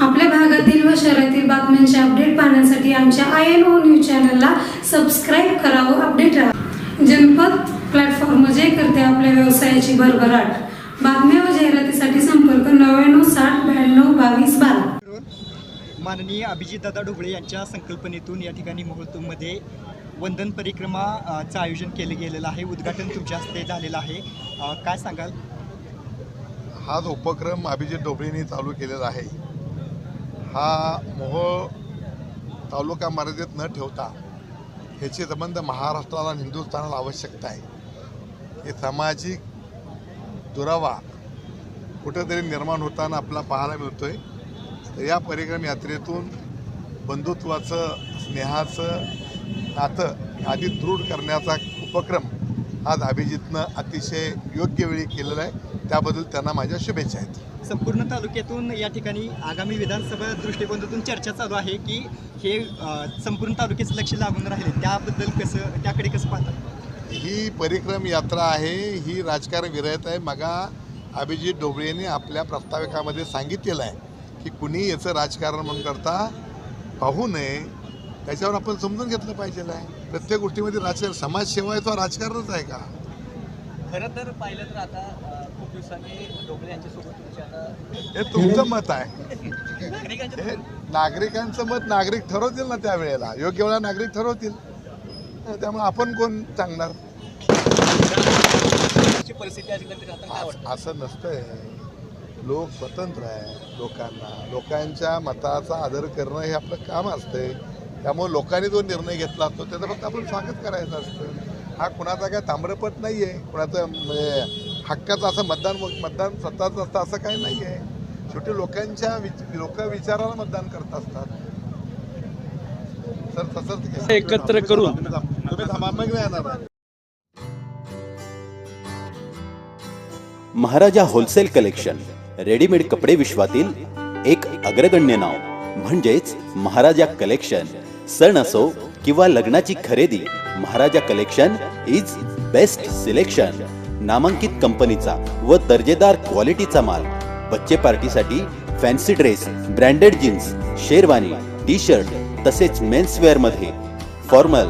आपल्या भागातील व शहरातील बातम्यांचे अपडेट पाहण्यासाठी आमच्या आय एन ओ न्यूज चॅनलला सबस्क्राईब करावं अपडेट राहा. जनपद प्लॅटफॉर्म जे करते आपल्या व्यवसायाची भरभराट. बातम्या व जाहिरातीसाठी संपर्क नव्याण्णव साठ ब्याण्णव बावीस बारा. माननीय अभिजितदादा ढोबळे यांच्या संकल्पनेतून या ठिकाणी मोहोळतूमध्ये वंदन परिक्रमा अ, चं आयोजन केलं गेलेलं आहे. उद्घाटन तुमच्या हस्ते झालेलं आहे. काय सांगाल? हा जो उपक्रम अभिजित डोबळेंनी चालू केलेला आहे. हा मोहोळ तालुका मर्यादित न ठेवता ह्याचे संबंध महाराष्ट्राला आणि हिंदुस्थानाला आवश्यकता आहे. हे सामाजिक दुरावा कुठेतरी निर्माण होताना आपला पाहायला मिळतोय. तर या परिक्रम यात्रेतून बंधुत्वाचं स्नेहाचं नातं अधिक दृढ करण्याचा उपक्रम आज अभिजितनं अतिशय योग्य वेळी केलेला आहे. त्याबद्दल त्यांना माझ्या शुभेच्छा आहेत. संपूर्ण तालुक्यातून या ठिकाणी आगामी विधानसभा दृष्टिकोनातून चर्चा चालू आहे की हे संपूर्ण तालुक्याचं लक्ष लागून राहिले त्याबद्दल कसं त्याकडे कसं पाहतात ही परिक्रम यात्रा आहे ही राजकारण विरहित आहे. मगा अभिजित डोबळेने आपल्या प्रस्ताविकामध्ये सांगितलेलं आहे की कुणी याचं राजकारण म्हणून करता पाहू नये. त्याच्यावर आपण समजून घेतलं पाहिजे आहे. प्रत्येक गोष्टीमध्ये राजकारण समाजसेवा आहे तो राजकारणच आहे का? खरं तर पाहिलं तर आता खूप दिवसांनी डोबळे यांच्यासोबत तुमची आता हे तुमचं मत आहे. हे नागरिकांचं मत नागरिक ठरवतील ना त्यावेळेला. योग्य वेळा नागरिक ठरवतील. त्यामुळे आपण कोण सांगणार? तुमची परिस्थिती अशी तरी आता काय वाटतं? असं नसतंय. लोक स्वतंत्र आहे लोकांना. लोकांच्या मताचा आदर करणं हे आपलं काम असतंय. त्यामुळे लोकांनी जो निर्णय घेतला असतो त्याचं फक्त आपण स्वागत करायचं असतं हा कुणाचा काय ताम्रपट नाही आहे कुणाचं म्हणजे हक्काचं असं मतदान मतदान स्वतःचं असतं असं काही नाही आहे. शेवटी लोकांच्या विच लोक विचाराला मतदान करत असतात. तर तसंच एकत्र करून. तुम्ही येणार. महाराजा होलसेल कलेक्शन रेडीमेड कपडे विश्वातील एक अग्रगण्य नाव. म्हणजेच महाराजा कलेक्शन. सण असो किंवा लग्नाची खरेदी Maharaja collection is best selection नामांकित कंपनीचा व दर्जेदार क्वालिटीचा माल. बच्चे पार्टीसाठी fancy dress branded jeans sherwani T shirt तसेच मेन्सवेअरमध्ये formal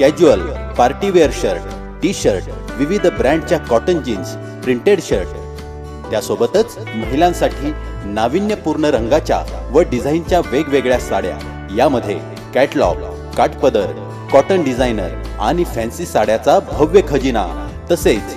casual party wear shirt T shirt विविध ब्रँडच्या कॉटन जीन्स प्रिंटेड शर्ट. त्यासोबतच महिलांसाठी नाविन्यपूर्ण रंगाच्या व डिझाईनच्या वेगवेगळ्या साड्या. यामध्ये कॅटलॉग काठपदर कॉटन डिझायनर आणि फॅन्सी साड्याचा भव्य खजिना तसेच